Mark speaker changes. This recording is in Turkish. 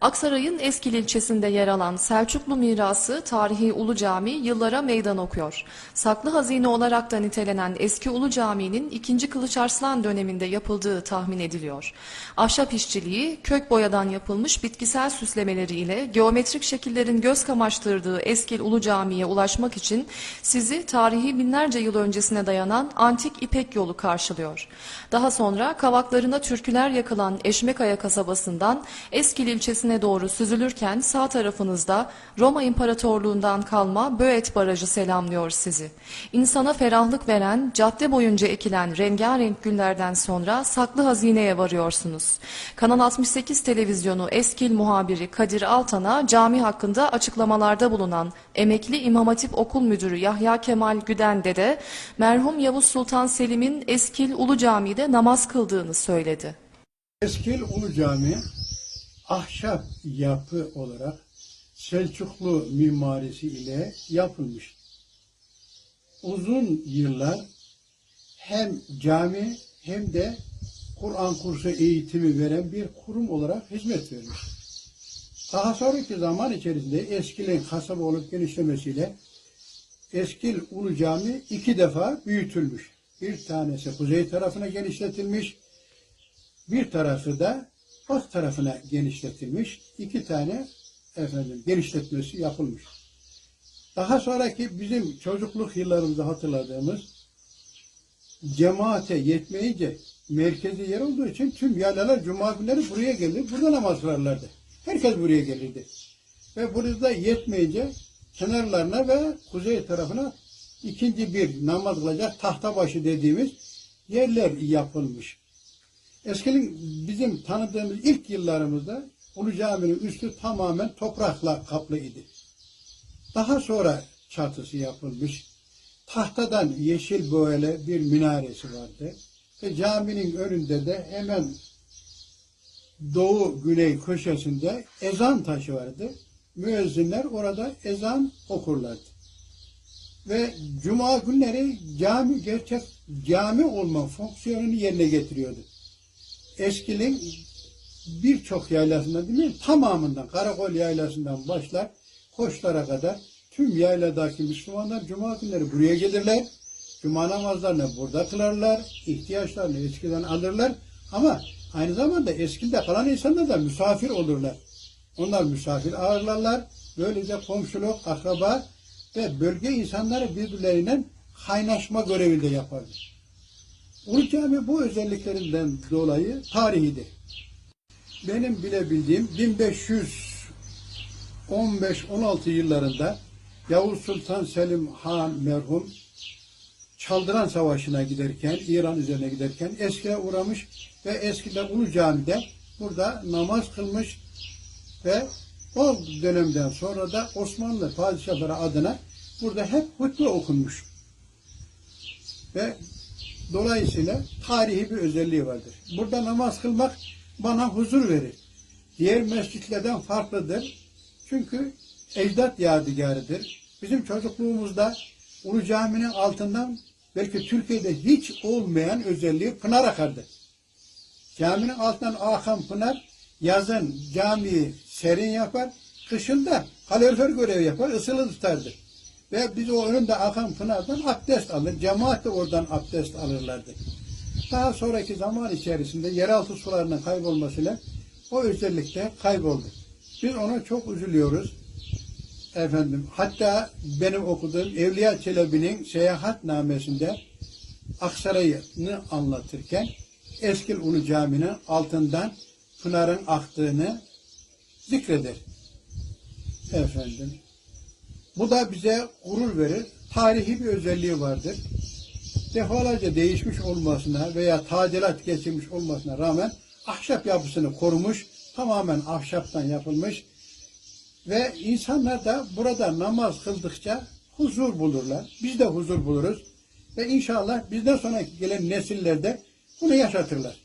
Speaker 1: Aksaray'ın Eskil ilçesinde yer alan Selçuklu mirası tarihi Ulu Cami yıllara meydan okuyor. Saklı hazine olarak da nitelenen eski Ulu Cami'nin 2. Kılıç Arslan döneminde yapıldığı tahmin ediliyor. Ahşap işçiliği, kök boyadan yapılmış bitkisel süslemeleriyle geometrik şekillerin göz kamaştırdığı Eskil Ulu Cami'ye ulaşmak için sizi tarihi binlerce yıl öncesine dayanan antik İpek yolu karşılıyor. Daha sonra kavaklarına türküler yakılan Eşmekaya kasabasından Eskil ilçesine doğru süzülürken sağ tarafınızda Roma İmparatorluğundan kalma Böğet Barajı selamlıyor sizi. İnsana ferahlık veren, cadde boyunca ekilen rengarenk güllerden sonra saklı hazineye varıyorsunuz. Kanal 68 televizyonu Eskil muhabiri Kadir Altan'a cami hakkında açıklamalarda bulunan emekli İmam Hatip Okul Müdürü Yahya Kemal Güden'de de merhum Yavuz Sultan Selim'in Eskil Ulu Cami'de namaz kıldığını söyledi.
Speaker 2: Eskil Ulu Cami ahşap yapı olarak Selçuklu mimarisi ile yapılmış. Uzun yıllar hem cami hem de Kur'an kursu eğitimi veren bir kurum olarak hizmet vermiş. Daha sonraki zaman içerisinde Eskil'in kasaba olup genişlemesiyle Eskil Ulu Cami iki defa büyütülmüş. Bir tanesi kuzey tarafına genişletilmiş, bir tarafı da alt tarafına genişletilmiş. iki tane efendim genişletmesi yapılmış. Daha sonraki bizim çocukluk yıllarımızda hatırladığımız cemaate yetmeyince merkezi yer olduğu için tüm yaylalar cuma günleri buraya gelir. Burada namaz kılarlardı. Herkes buraya gelirdi. Ve burada yetmeyince kenarlarına ve kuzey tarafına ikinci bir namaz kılacak tahtabaşı dediğimiz yerler yapılmış. Eskinin bizim tanıdığımız ilk yıllarımızda Ulu Cami'nin üstü tamamen toprakla kaplı idi. Daha sonra çatısı yapılmış. Tahtadan yeşil böyle bir minaresi vardı. Ve caminin önünde de hemen doğu güney köşesinde ezan taşı vardı. Müezzinler orada ezan okurlardı. Ve cuma günleri cami gerçek cami olma fonksiyonunu yerine getiriyordu. Eskilin birçok yaylasından değil mi? Tamamından, Karakol yaylasından başlar, Koçlara kadar tüm yayladaki Müslümanlar cuma günleri buraya gelirler. Cuma namazlarını burada kılarlar, ihtiyaçlarını eskiden alırlar. Ama aynı zamanda eskilde kalan insanlar da misafir olurlar. Onlar misafir ağırlarlar. Böylece komşuluk, akraba ve bölge insanları birbirleriyle kaynaşma görevinde yaparlar. Ulu Cami bu özelliklerinden dolayı tarihidir. Benim bilebildiğim 1515-16 yıllarında Yavuz Sultan Selim Han merhum Çaldıran Savaşı'na giderken, İran üzerine giderken Eski'ye uğramış ve Eski'de Ulu Cami'de burada namaz kılmış ve o dönemden sonra da Osmanlı padişahları adına burada hep hutbe okunmuş. Ve Dolayısıyla tarihi bir özelliği vardır. Burada namaz kılmak bana huzur verir. Diğer mescitlerden farklıdır. Çünkü ecdat yadigarıdır. Bizim çocukluğumuzda Ulu Cami'nin altından belki Türkiye'de hiç olmayan özelliği pınar akardı. Caminin altından akan pınar yazın camiyi serin yapar, kışın da kalorifer görevi yapar, ısılı tutardı. Ve biz o önünde akan pınardan abdest alır. Cemaat de oradan abdest alırlardı. Daha sonraki zaman içerisinde yeraltı sularının kaybolmasıyla o özellik de kayboldu. Biz ona çok üzülüyoruz. Efendim, hatta benim okuduğum Evliya Çelebi'nin seyahatnamesinde Aksaray'ını anlatırken Eskil Ulu Cami'nin altından pınarın aktığını zikreder. Efendim, bu da bize gurur verir. Tarihi bir özelliği vardır. Defalarca değişmiş olmasına veya tadilat geçirmiş olmasına rağmen ahşap yapısını korumuş, tamamen ahşaptan yapılmış ve insanlar da burada namaz kıldıkça huzur bulurlar. Biz de huzur buluruz ve inşallah bizden sonra gelen nesillerde bunu yaşatırlar.